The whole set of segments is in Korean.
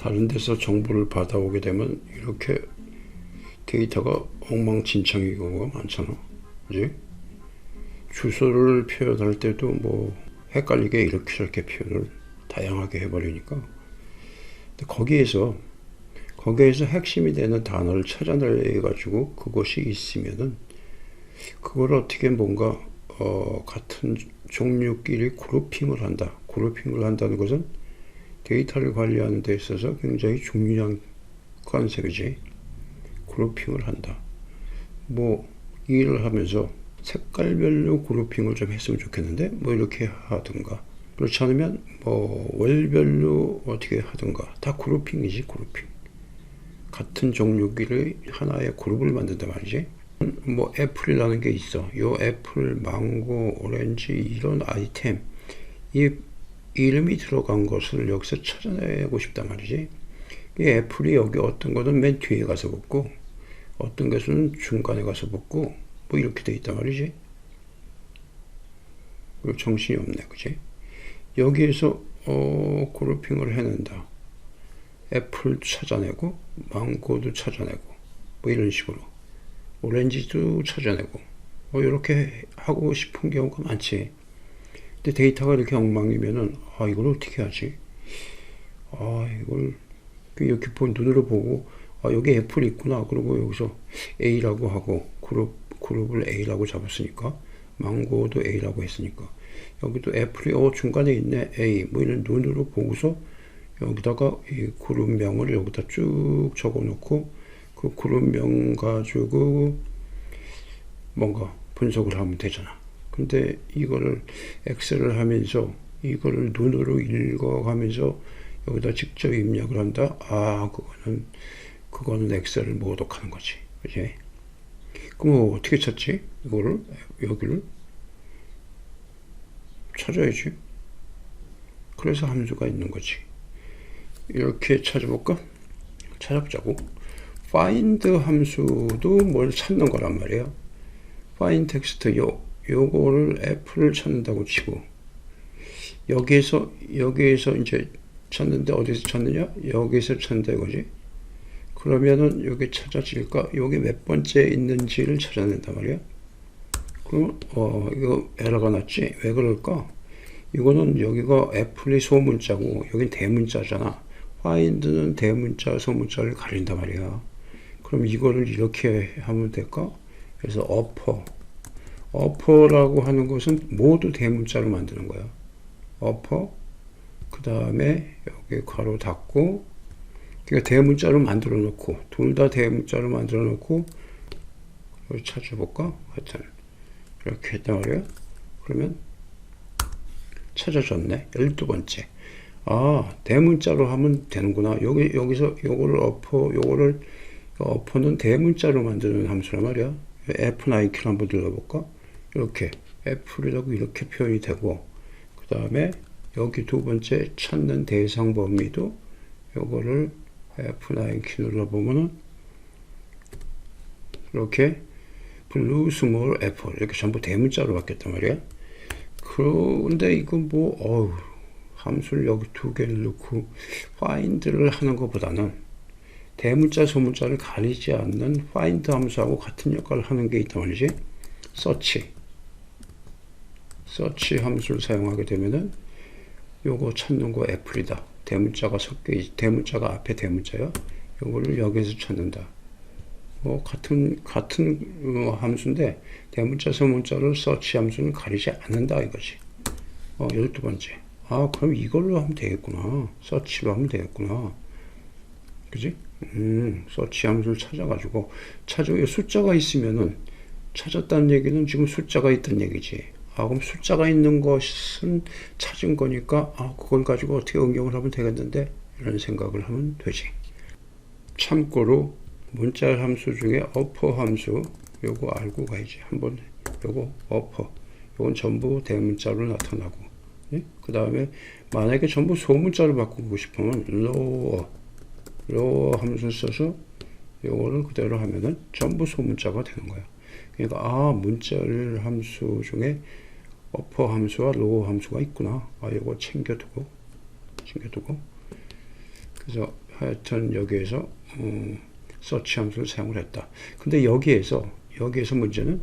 다른 데서 정보를 받아오게 되면 이렇게 데이터가 엉망진창인 경우가 많잖아. 그지? 주소를 표현할 때도 뭐 헷갈리게 이렇게 저렇게 표현을 다양하게 해버리니까. 거기에서 거기에서 핵심이 되는 단어를 찾아내 가지고 그것이 있으면은 그걸 어떻게 뭔가 어, 같은 종류끼리 그룹핑을 한다. 그룹핑을 한다는 것은 데이터를 관리하는 데 있어서 굉장히 중요한 관색이지. 그룹핑을 한다. 뭐 일을 하면서 색깔별로 그룹핑을 좀 했으면 좋겠는데? 뭐 이렇게 하든가. 그렇지 않으면 뭐 월별로 어떻게 하든가. 다 그룹핑이지 그룹핑. 같은 종류끼리 하나의 그룹을 만든단 말이지. 뭐 애플이라는 게 있어. 요 애플 망고 오렌지 이런 아이템. 이 이름이 들어간 것을 여기서 찾아내고 싶단 말이지 이 애플이 여기 어떤 거는 맨 뒤에 가서 붙고 어떤 것은 중간에 가서 붙고 뭐 이렇게 돼 있단 말이지. 그리고 정신이 없네, 그지? 여기에서 어, 그룹핑을 해낸다. 애플 찾아내고 망고도 찾아내고 뭐 이런 식으로 오렌지도 찾아내고 뭐 이렇게 하고 싶은 경우가 많지. 근데 데이터가 이렇게 엉망이면은 아 이걸 어떻게 하지? 아 이걸 이렇게 본 눈으로 보고 아 여기 애플이 있구나. 그리고 여기서 A라고 하고 그룹 그룹을 A라고 잡았으니까 망고도 A라고 했으니까 여기도 애플이 어 중간에 있네 A 뭐 이런 눈으로 보고서 여기다가 이 그룹명을 여기다 쭉 적어놓고 그 그룹명 가지고 뭔가 분석을 하면 되잖아. 근데 이거를 엑셀을 하면서 이거를 눈으로 읽어가면서 여기다 직접 입력을 한다. 아 그거는 그거는 엑셀을 모독하는 거지. 그지? 그럼 어떻게 찾지? 이거를 여기를 찾아야지. 그래서 함수가 있는 거지. 이렇게 찾아볼까? 찾아보자고. find 함수도 뭘 찾는 거란 말이에요. find text 요 요거를 f를 찾는다고 치고 여기에서 여기에서 이제 찾는데 어디서 찾느냐? 여기서 찾는다 이거지. 그러면은 여기 찾아질까? 여기 몇 번째 있는지를 찾아낸단 말이야. 그럼 어 이거 에러가 났지? 왜 그럴까? 이거는 여기가 애플이 소문자고 여긴 대문자잖아. find는 대문자, 소문자를 가린단 말이야. 그럼 이거를 이렇게 하면 될까? 그래서 upper라고 하는 것은 모두 대문자로 만드는 거야. upper, 그 다음에 여기 괄호 닫고 그러니까 대문자로 만들어 놓고 둘 다 대문자로 만들어 놓고 찾아볼까? 하여튼 이렇게 했단 말이야. 그러면 찾아졌네. 열두 번째. 아, 대문자로 하면 되는구나. 여기, 여기서 요거를 어퍼, 요거를, 어퍼는 대문자로 만드는 함수란 말이야. F9키를 한번 눌러볼까? 이렇게. F라고 이렇게 표현이 되고, 그 다음에 여기 두 번째 찾는 대상 범위도 요거를 F9 키 눌러보면은 이렇게 블루 스몰 애플 이렇게 전부 대문자로 바뀌었단 말이야. 그런데 이거 뭐 어우 함수를 여기 두 개를 넣고 find를 하는 것보다는 대문자 소문자를 가리지 않는 find 함수하고 같은 역할을 하는 게 있단 말이지. search search 함수를 사용하게 되면은 요거 찾는 거 애플이다. 대문자가 섞여 있, 대문자가 앞에 대문자야. 요거를 여기서 찾는다. 뭐 같은 같은 어, 함수인데 대문자 소문자를 서치 함수는 가리지 않는다 이거지. 어, 열두 번째. 아, 그럼 이걸로 하면 되겠구나. 서치로 하면 되겠구나. 그지? 음, 서치 함수를 찾아가지고, 찾아, 숫자가 있으면은, 찾았다는 얘기는 지금 숫자가 있다는 얘기지. 아, 그럼 숫자가 있는 것은 찾은 거니까, 아, 그걸 가지고 어떻게 응용을 하면 되겠는데? 이런 생각을 하면 되지. 참고로, 문자 함수 중에 어퍼 함수, 요거 알고 가야지. 한번, 요거 어퍼. 요건 전부 대문자로 나타나고. 예? 그 다음에 만약에 전부 소문자로 바꾸고 싶으면 lower, lower 함수 써서 요거를 그대로 하면은 전부 소문자가 되는 거야. 그러니까 아 문자를 함수 중에 upper 함수와 lower 함수가 있구나. 아 요거 챙겨두고 챙겨두고 그래서 하여튼 여기에서 음, 서치 함수를 사용을 했다. 근데 여기에서 여기에서 문제는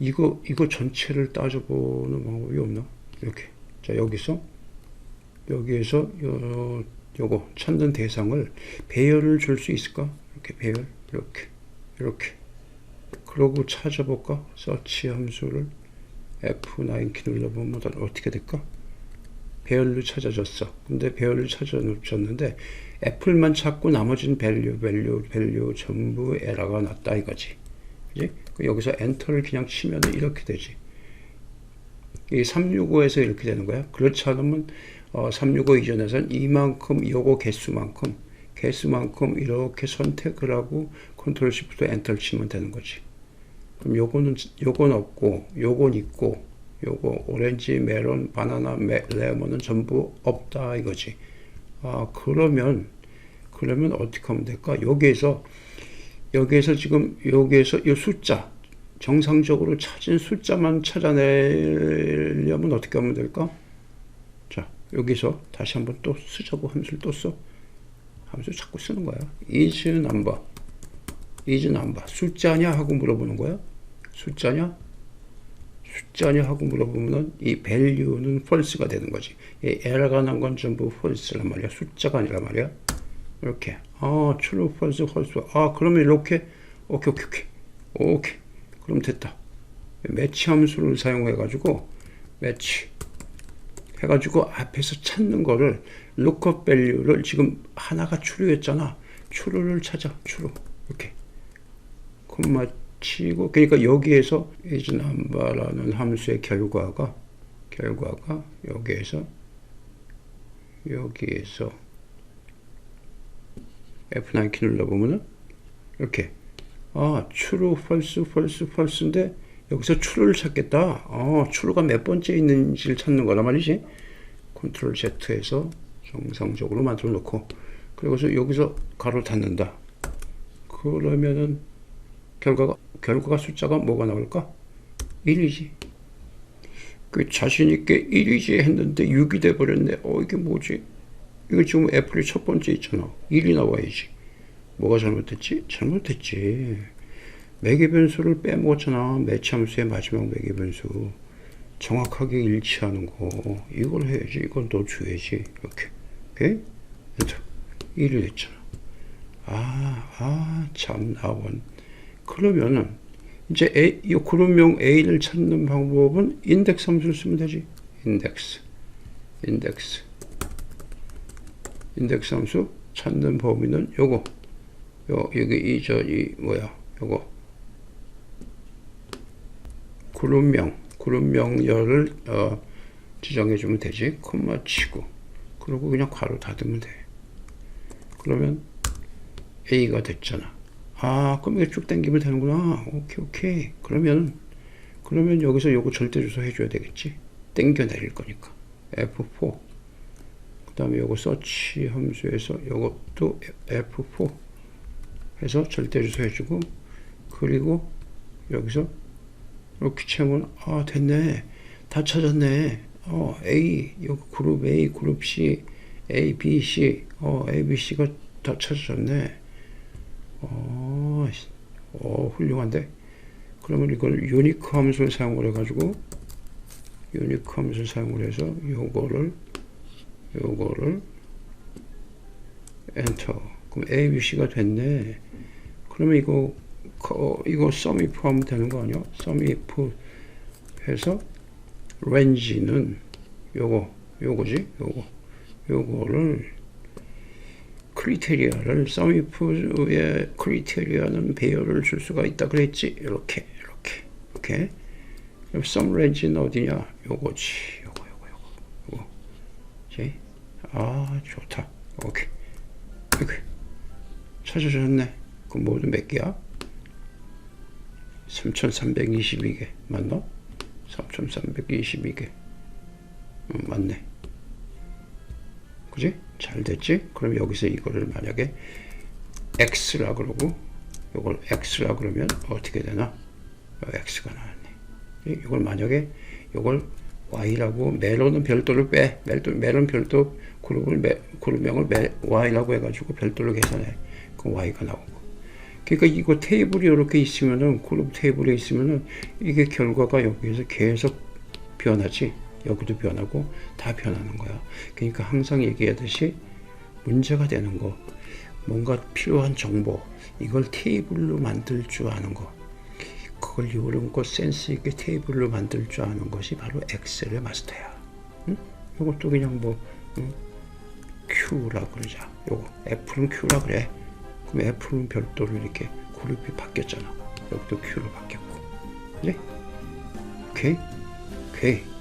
이거 이거 전체를 따져보는 방법이 없나? 이렇게 자 여기서 여기에서 요 요거 찾는 대상을 배열을 줄 수 있을까? 이렇게 배열 이렇게 이렇게 그러고 찾아볼까? 서치 함수를 F9 키 눌러보면 어떻게 될까? 배열로 찾아졌어. 근데 배열로 찾아줬는데 애플만 찾고 나머지는 밸류, 밸류, 밸류 전부 에러가 났다 이거지. 그지? 여기서 엔터를 그냥 치면 이렇게 되지. 이 365에서 이렇게 되는 거야. 그렇지 않으면 어, 365 이전에서는 이만큼 요거 개수만큼 개수만큼 이렇게 선택을 하고 컨트롤 시프트 엔터를 치면 되는 거지. 그럼 요거는 요건 없고 요건 있고 요거 오렌지, 메론, 바나나, 메, 레몬은 전부 없다 이거지. 아 그러면 그러면 어떻게 하면 될까? 여기에서 여기에서 지금 여기에서 이 숫자 정상적으로 찾은 숫자만 찾아내려면 어떻게 하면 될까? 자 여기서 다시 한번 또 쓰자고 함수를 또 써. 함수 자꾸 쓰는 거야. is number, is number 숫자냐 하고 물어보는 거야. 숫자냐? 숫자냐 하고 물어보면 이 value는 false가 되는 거지. 이 에러가 난 건 전부 false란 말이야. 숫자가 아니라 말이야. 이렇게. 아, true, false, false. 아, 그러면 이렇게. 오케이, 오케이, 오케이. 오케이. 그럼 됐다. 매치 함수를 사용해가지고, 매치. 해가지고 앞에서 찾는 거를 lookup value를 지금 하나가 true였잖아. true를 찾아. true. 이렇게. 콤마 치고 그러니까 여기에서 is number라는 함수의 결과가 결과가 여기에서 여기에서 F9 키 눌러보면은 이렇게 아 true, false, false, false인데 여기서 true를 찾겠다. 아 true가 몇 번째 있는지를 찾는 거란 말이지. 컨트롤 Z에서 정상적으로 만들어 놓고 그리고서 여기서 가로 닫는다. 그러면은 결과가 결과가 숫자가 뭐가 나올까? 1이지. 그 자신 있게 1이지 했는데 6이 돼 버렸네. 어 이게 뭐지? 이거 지금 애플이 첫 번째 있잖아. 1이 나와야지. 뭐가 잘못됐지? 잘못됐지. 매개 변수를 빼먹었잖아. 매치 함수의 마지막 매개 변수. 정확하게 일치하는 거. 이걸 해야지. 이건 너 줘야지. 이렇게. 오케이? 엔터. 1이 됐잖아. 아, 아, 참, 나원. 그러면은 이제 A, 이 그룹명 A를 찾는 방법은 인덱스 함수를 쓰면 되지. 인덱스, 인덱스, 인덱스 함수 찾는 범위는 요거, 요 여기 이저 이 뭐야, 요거 그룹명, 그룹명열을 어, 지정해 주면 되지. 콤마 치고 그리고 그냥 괄호 닫으면 돼. 그러면 A가 됐잖아. 아, 그럼 이게 쭉 당기면 되는구나. 오케이, 오케이. 그러면, 그러면 여기서 요거 절대 주소 해줘야 되겠지. 땡겨 내릴 거니까. F4. 그 다음에 요거 서치 함수에서 요것도 F4 해서 절대 주소 해주고, 그리고 여기서 이렇게 채우면, 아, 됐네. 다 찾았네. 어, A, 요거 그룹 A, 그룹 C, A, B, C, 어, A, B, C가 다 찾아졌네. 어, 어, 훌륭한데. 그러면 이걸 유니크 함수를 사용을 해가지고 유니크 함수를 사용을 해서 요거를 요거를 엔터. 그럼 A, B, C가 됐네. 그러면 이거 어, 이거 sum if 하면 되는 거 아니야? sum if 해서 range는 요거 요거지 요거 요거를 크리테리아를 썸이프의 크리테리아는 배열을 줄 수가 있다 그랬지? 이렇게 이렇게 이렇게. 썸 렌즈는 어디냐? 요거지. 요거 요거 요거. 요거. 지? 아 좋다. 오케이. 오케이. 찾아줬네. 그럼 모두 몇 개야? 3322개. 맞나? 3322개. 음, 맞네. 그지? 잘 됐지? 그럼 여기서 이거를 만약에 x라 그러고 이걸 x라 그러면 어떻게 되나? 어, x가 나왔네. 이걸 만약에 이걸 Y라고 멜론은 별도로 빼. 멜론, 멜론 별도 그룹을 매, 그룹명을 매, Y라고 해가지고 별도로 계산해. 그럼 Y가 나오고. 그러니까 이거 테이블이 이렇게 있으면은 그룹 테이블에 있으면은 이게 결과가 여기에서 계속 변하지. 여기도 변하고 다 변하는 거야. 그러니까 항상 얘기하듯이 문제가 되는 거, 뭔가 필요한 정보, 이걸 테이블로 만들 줄 아는 거, 그걸 거 센스 있게 테이블로 만들 줄 아는 것이 바로 엑셀의 마스터야. 응? 이것도 그냥 뭐 응? Q라 그러자. 요거 F는 Q라 그래. 그럼 F는 별도로 이렇게 그룹이 바뀌었잖아. 여기도 Q로 바뀌었고. 네? 오케이? 오케이.